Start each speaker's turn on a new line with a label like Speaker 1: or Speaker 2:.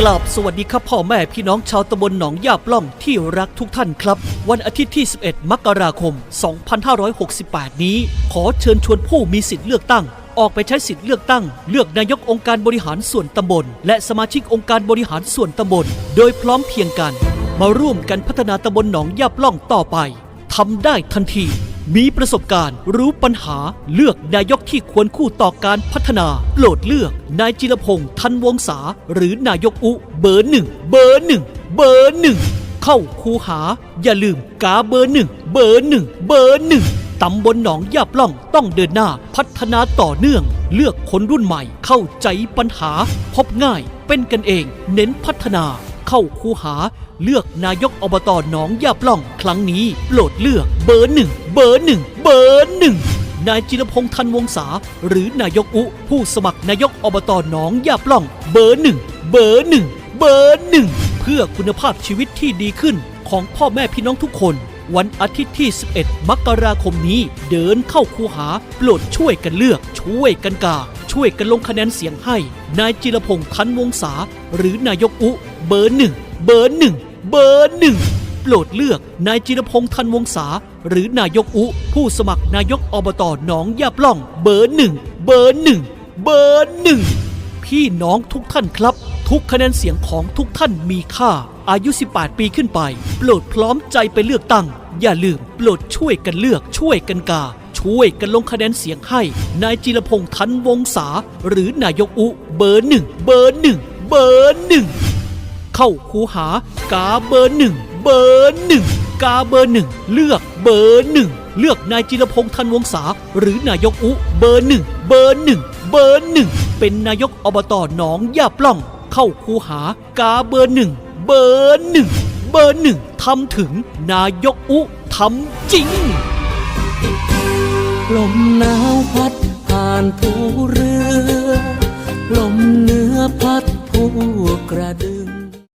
Speaker 1: กราบสวัสดีครับพ่อแม่พี่น้องชาวตำบลหนองยาปล่องที่รักทุกท่านครับ วันอาทิตย์ที่ 11 มกราคม 2568 นี้ ขอเชิญชวนผู้มีสิทธิ์เลือกตั้ง ออกไปใช้สิทธิ์เลือกตั้ง เลือกนายกองค์การบริหารส่วนตำบล และสมาชิกองค์การบริหารส่วนตำบล โดยพร้อมเพียงกัน มาร่วมกันพัฒนาตำบลหนองยาปล่องต่อไปทำได้ทันที มีประสบการณ์ รู้ปัญหาเลือกนายกที่ควรคู่ต่อการพัฒนาโปรดเลือก นายจิรพงษ์ทันวงศาหรือนายกอุ เบอร์หนึ่งเบอร์หนึ่งเบอร์หนึ่งเข้าคูหา อย่าลืมกาเบอร์หนึ่งเบอร์หนึ่งเบอร์หนึ่งตำบลหนองยาปล่องต้องเดินหน้าพัฒนาต่อเนื่อง เลือกคนรุ่นใหม่เข้าใจปัญหา พบง่ายเป็นกันเอง เน้นพัฒนาเข้าคูหา เลือกนายกอบตหนองยาปล่อง ครั้งนี้โปรดเลือกเบอร์หนึ่ง เบอร์หนึ่งเบอร์หนึ่งนายจิรพงษ์ทันวงศาหรือนายกอุผู้สมัครนายกอบตหนองยาปล่องเบอร์หนึ่งเบอร์หนึ่งเบอร์หนึ่งเพื่อคุณภาพชีวิตที่ดีขึ้นของพ่อแม่พี่น้องทุกคน วันอาทิตย์ที่ 11 มกราคมนี้ เดินเข้าคูหาโปรดช่วยกันเลือก ช่วยกันกา ช่วยกันลงคะแนนเสียงให้ นายจิรพงษ์ทันวงศาหรือนายกอุ เบอร์หนึ่งเบอร์หนึ่งเบอร์หนึ่ง โปรดเลือกนายจิรพงษ์ทันวงศาหรือนายกอุ ผู้สมัครนายกอบตหนองยาปล่อง เบอร์หนึ่งเบอร์หนึ่งเบอร์หนึ่งพี่น้องทุกท่านครับ ทุกคะแนนเสียงของทุกท่านมีค่า อายุ 18 ปีขึ้นไป โปรดพร้อมใจไปเลือกตั้ง อย่าลืมโปรดช่วยกันเลือกช่วยกันกาช่วยกันลงคะแนนเสียงให้ นายจิรพงษ์ทันวงศาหรือนายกอุเบอร์หนึ่งเบอร์หนึ่งเบอร์หนึ่งเข้าคูหากาเบอร์หนึ่ง เบอร์หนึ่งกาเบอร์หนึ่งเลือกเบอร์หนึ่งเลือกนายจิรพงษ์ทันวงศาหรือนายกอุเบอร์หนึ่งเบอร์หนึ่งเบอร์หนึ่งเป็นนายกอบตหนองยาปล่อง เข้าคูหากาเบอร์หนึ่งเบอร์หนึ่งเบอร์หนึ่งทำถึงนายกอุทำจริง
Speaker 2: ลมหนาวพัดผ่านทุ่